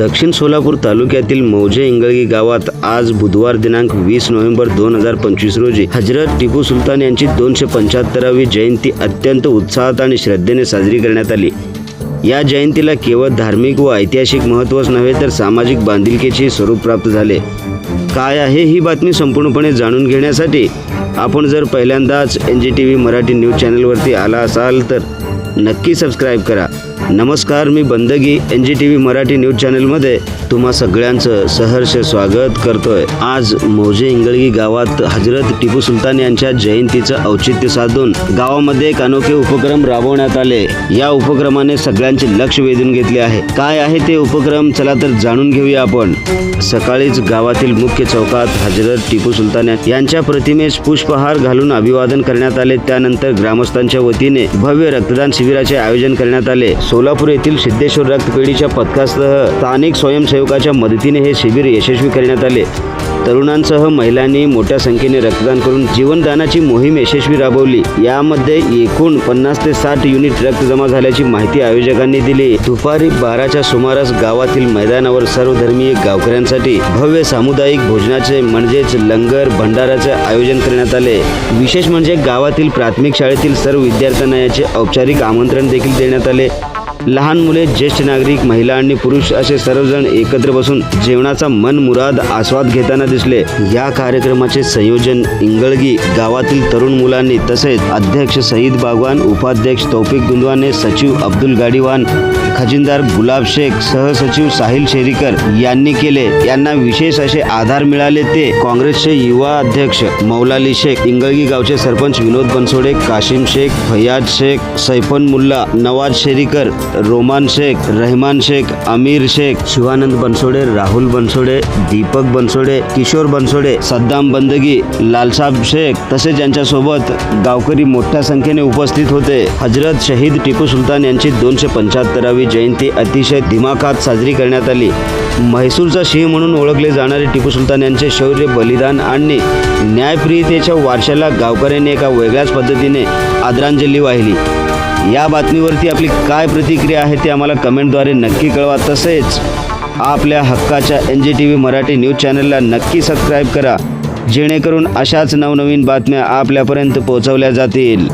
दक्षिण सोलापूर तालुक्यातील मौजे इंगळगी गावात आज बुधवार दिनांक वीस नोव्हेंबर दोन हजार पंचवीस रोजी हजरत टिपू सुलतान यांची दोनशे पंच्याहत्तरावी जयंती अत्यंत उत्साहात आणि श्रद्धेने साजरी करण्यात आली. या जयंतीला केवळ धार्मिक व ऐतिहासिक महत्त्वच नव्हे तर सामाजिक बांधिलकीचे स्वरूप प्राप्त झाले. काय आहे ही बातमी संपूर्णपणे जाणून घेण्यासाठी आपण जर पहिल्यांदाच N G T V Marathi news चॅनलवरती आला असाल तर नक्की सबस्क्राईब करा. नमस्कार मी Bandagi N G T V Marathi news चॅनलमध्ये तुम्हा सगळ्यांचं सहर्ष स्वागत करतोय. आज मौजे इंगळगी गावात हजरत टिपू सुलतान यांच्या जयंतीचं औचित्य साधून गावामध्ये एक अनोखे उपक्रम राबवण्यात आले. या उपक्रमाने सगळ्यांचे लक्ष वेधून घेतले आहे. काय आहे ते उपक्रम? चला तर जाणून घेऊया आपण. सकाळीच गावातील मुख्य चौकात हजरत टिपू सुलतान यांच्या प्रतिमेस पुष्पहार घालून अभिवादन करण्यात आले. त्यानंतर ग्रामस्थांच्या वतीने भव्य रक्तदान शिबिराचे आयोजन करण्यात आले. सोलापूर येथील सिद्धेश्वर रक्तपेढीच्या पथकासह स्थानिक स्वयंसेवकाच्या मदतीने हे शिबिर यशस्वी करण्यात आले. तरुणांसह महिलांनी मोठ्या संख्येने रक्तदान करून जीवनदानाची मोहीम यशस्वी राबवली. यामध्ये एकूण पन्नास ते साठ युनिट रक्त जमा झाल्याची माहिती आयोजकांनी दिली. दुपारी बाराच्या सुमारास गावातील मैदानावर सर्वधर्मीय गावकऱ्यांसाठी भव्य सामुदायिक भोजनाचे म्हणजेच लंगर भंडाराचे आयोजन करण्यात आले. विशेष म्हणजे गावातील प्राथमिक शाळेतील सर्व विद्यार्थ्यांना याचे औपचारिक आमंत्रण देखील देण्यात आले. लहान मुले ज्येष्ठ नागरिक महिला आणि पुरुष असे सर्वजण एकत्र बसून जेवणाचा मन मुराद आस्वाद घेताना दिसले. या कार्यक्रमाचे संयोजन इंगळगी गावातील तरुण मुलांनी तसेच अध्यक्ष सईद बागवान उपाध्यक्ष तौफिक गुंदवाने सचिव अब्दुल गाडीवान खजिनदार गुलाब शेख सहसचिव साहिल शेरीकर यांनी केले. यांना विशेष असे आधार मिळाले ते काँग्रेसचे युवा अध्यक्ष मौलाली शेख इंगळगी गावचे सरपंच विनोद बनसोडे काशिम शेख फैयाज शेख सैफन मुल्ला नवाज शेरीकर रोमान शेख रहमान शेख अमीर शेख शिवानंद बनसोडे राहुल बनसोडे दीपक बनसोडे किशोर बनसोडे सद्दाम बंदगी लालसाब शेख तसेच यांच्यासोबत गावकरी मोठ्या संख्येने उपस्थित होते. हजरत शहीद टिपू सुलतान यांची दोनशे पंच्याहत्तरावी जयंती अतिशय दिमाखात साजरी करण्यात आली. म्हैसूरचा सिंह म्हणून ओळखले जाणारे टिपू सुलतान यांचे शौर्य बलिदान आणि न्यायप्रियतेच्या वारशाला गावकऱ्यांनी एका वेगळ्याच पद्धतीने आदरांजली वाहिली. या बातमीवरती आपली काय प्रतिक्रिया आहे ते आम्हाला कमेंटद्वारे नक्की कळवा. तसेच आपल्या हक्काच्या N G T V Marathi news चॅनलला नक्की सबस्क्राईब करा. जेणेकरून अशाच नवनवीन बातम्या आपल्यापर्यंत पोहोचवल्या जातील.